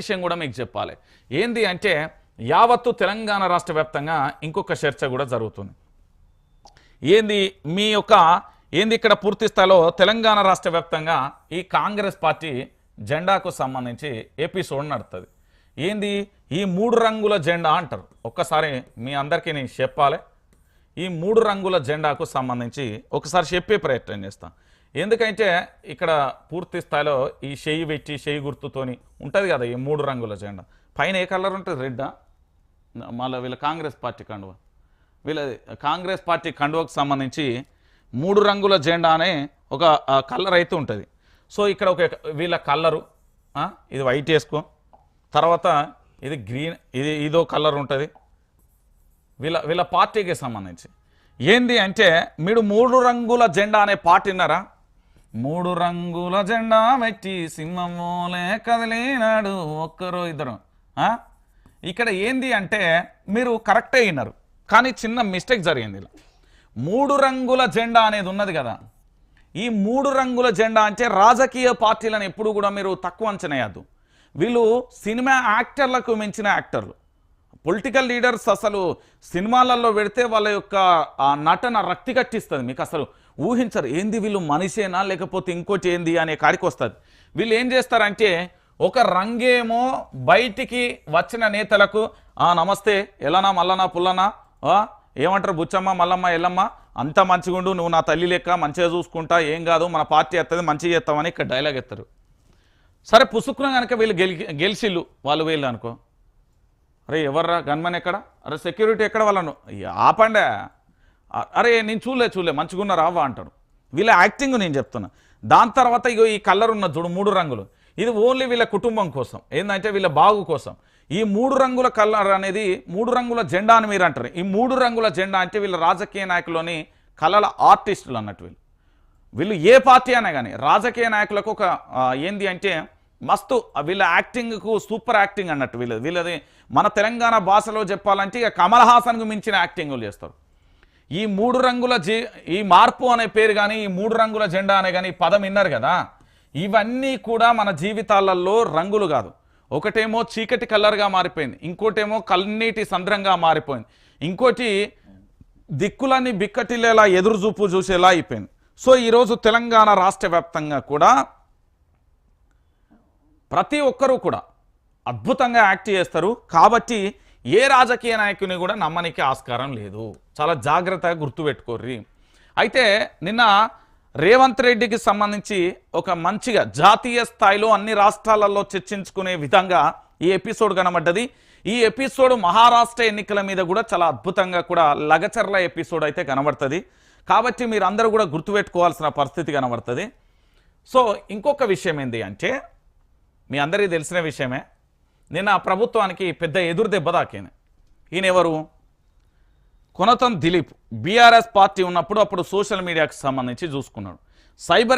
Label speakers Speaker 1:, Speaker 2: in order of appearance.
Speaker 1: విషయం కూడా మీకు చెప్పాలి. ఏంది అంటే యావత్తు తెలంగాణ రాష్ట్ర వ్యాప్తంగా ఇంకొక చర్చ కూడా జరుగుతుంది. ఏంది మీ యొక్క ఏంది ఇక్కడ పూర్తి స్థాయిలో తెలంగాణ రాష్ట్ర వ్యాప్తంగా ఈ కాంగ్రెస్ పార్టీ జెండాకు సంబంధించి ఎపిసోడ్ నడుతుంది. ఏంది ఈ మూడు రంగుల జెండా అంటారు. ఒక్కసారి మీ అందరికీ నేను చెప్పాలి. ఈ మూడు రంగుల జెండాకు సంబంధించి ఒకసారి చెప్పే ప్రయత్నం చేస్తాను ఎందుకంటే ఇక్కడ పూర్తి స్థాయిలో ఈ చెయ్యి పెట్టి చెయ్యి గుర్తుతోని ఉంటుంది కదా ఈ మూడు రంగుల జెండా. పైన ఏ కలర్ ఉంటుంది? రెడ్డా? మళ్ళీ వీళ్ళ కాంగ్రెస్ పార్టీ కండువ? వీళ్ళ కాంగ్రెస్ పార్టీ కండువకు సంబంధించి మూడు రంగుల జెండా అనే ఒక కలర్ అయితే ఉంటుంది. సో ఇక్కడ ఒక వీళ్ళ కలరు ఇది వైట్ వేసుకో. తర్వాత ఇది గ్రీన్ ఇది ఇదో కలర్ ఉంటుంది. వీళ్ళ వీళ్ళ పార్టీకి సంబంధించి. ఏంది అంటే మీరు మూడు రంగుల జెండా అనే పార్టీ విన్నారా మూడు రంగుల జెండా పెట్టి సింహమూలే కదిలినాడు ఒక్కరో ఇద్దరు. ఇక్కడ ఏంది అంటే మీరు కరెక్టే అయినారు. కానీ చిన్న మిస్టేక్ జరిగింది ఇలా. మూడు రంగుల జెండా అనేది ఉన్నది కదా. ఈ మూడు రంగుల జెండా అంటే రాజకీయ పార్టీలను ఎప్పుడు కూడా మీరు తక్కువ అంచనేయద్దు వీళ్ళు సినిమా యాక్టర్లకు మించిన యాక్టర్లు. పొలిటికల్ లీడర్స్ అసలు సినిమాలలో పెడితే వాళ్ళ యొక్క ఆ నటన రక్తి కట్టిస్తుంది. మీకు అసలు ఊహించరు. ఏంది వీళ్ళు మనిషేనా లేకపోతే ఇంకోటి ఏంది అనే కాడికి వస్తుంది. వీళ్ళు ఏం చేస్తారంటే ఒక రంగేమో బయటికి వచ్చిన నేతలకు ఆ నమస్తే ఎలానా మల్లనా పుల్లనా? ఏమంటారు బుచ్చమ్మ మల్లమ్మ ఎల్లమ్మ? అంత మంచిగుండు నువ్వు నా తల్లి లెక్క మంచిగా చూసుకుంటా ఏం కాదు మన పార్టీ ఎత్తది మంచిగా చేస్తామని ఇక్కడ డైలాగ్ ఎత్తారు. సరే పుసుకున కనుక వీళ్ళు గెలి గెలిచిల్లు వాళ్ళు వీళ్ళు అనుకో. అరే ఎవర్రా? గన్మన్ ఎక్కడ? అరే సెక్యూరిటీ ఎక్కడ వాళ్ళను? ఆపండే. అరే నేను చూడలే చూడలే మంచిగున్న రావా అంటాడు. వీళ్ళ యాక్టింగ్ నేను చెప్తున్నా. దాని తర్వాత ఇగో ఈ కలర్ ఉన్న చూడు మూడు రంగులు. ఇది ఓన్లీ వీళ్ళ కుటుంబం కోసం. ఏంటంటే వీళ్ళ బాగు కోసం. ఈ మూడు రంగుల కలర్ అనేది మూడు రంగుల జెండా అని మీరు అంటారు. ఈ మూడు రంగుల జెండా అంటే వీళ్ళ రాజకీయ నాయకులోని కళల ఆర్టిస్టులు అన్నట్టు వీళ్ళు. వీళ్ళు ఏ పార్టీ అయినా కానీ రాజకీయ నాయకులకు ఒక ఏంది అంటే మస్తు వీళ్ళ యాక్టింగ్కు సూపర్ యాక్టింగ్ అన్నట్టు వీళ్ళది. వీళ్ళది మన తెలంగాణ భాషలో చెప్పాలంటే ఇక కమల్ హాసన్కు మించిన యాక్టింగ్లు చేస్తారు. ఈ మూడు రంగుల జీ ఈ మార్పు అనే పేరు కానీ ఈ మూడు రంగుల జెండా అనే కానీ ఈ పదం విన్నారు కదా? ఇవన్నీ కూడా మన జీవితాలలో రంగులు కాదు. ఒకటేమో చీకటి కలర్గా మారిపోయింది. ఇంకోటేమో కన్నీటి సంద్రంగా మారిపోయింది. ఇంకోటి దిక్కులన్నీ బిక్కటిల్లేలా ఎదురు చూపు చూసేలా అయిపోయింది. సో ఈరోజు తెలంగాణ రాష్ట్ర వ్యాప్తంగా కూడా ప్రతి ఒక్కరూ కూడా అద్భుతంగా యాక్ట్ చేస్తారు. కాబట్టి ఏ రాజకీయ నాయకుని కూడా నమ్మనికి ఆస్కారం లేదు. చాలా జాగ్రత్తగా గుర్తుపెట్టుకోర్రి అయితే నిన్న రేవంత్ రెడ్డికి సంబంధించి ఒక మంచిగా జాతీయ స్థాయిలో అన్ని రాష్ట్రాలలో చర్చించుకునే విధంగా ఈ ఎపిసోడ్ కనబడ్డది. ఈ ఎపిసోడ్ మహారాష్ట్ర ఎన్నికల మీద కూడా చాలా అద్భుతంగా కూడా లగచర్ల ఎపిసోడ్ అయితే కనబడుతుంది. కాబట్టి మీరు అందరూ కూడా గుర్తుపెట్టుకోవాల్సిన పరిస్థితి కనబడుతుంది. సో ఇంకొక విషయం ఏంటి అంటే మీ అందరికీ తెలిసిన విషయమే నిన్న ప్రభుత్వానికి పెద్ద ఎదురు దెబ్బ తాకింది. ఈయన ఎవరు? కొనతం దిలీప్. బీఆర్ఎస్ పార్టీ ఉన్నప్పుడు అప్పుడు సోషల్ మీడియాకు సంబంధించి చూసుకున్నాడు. సైబర్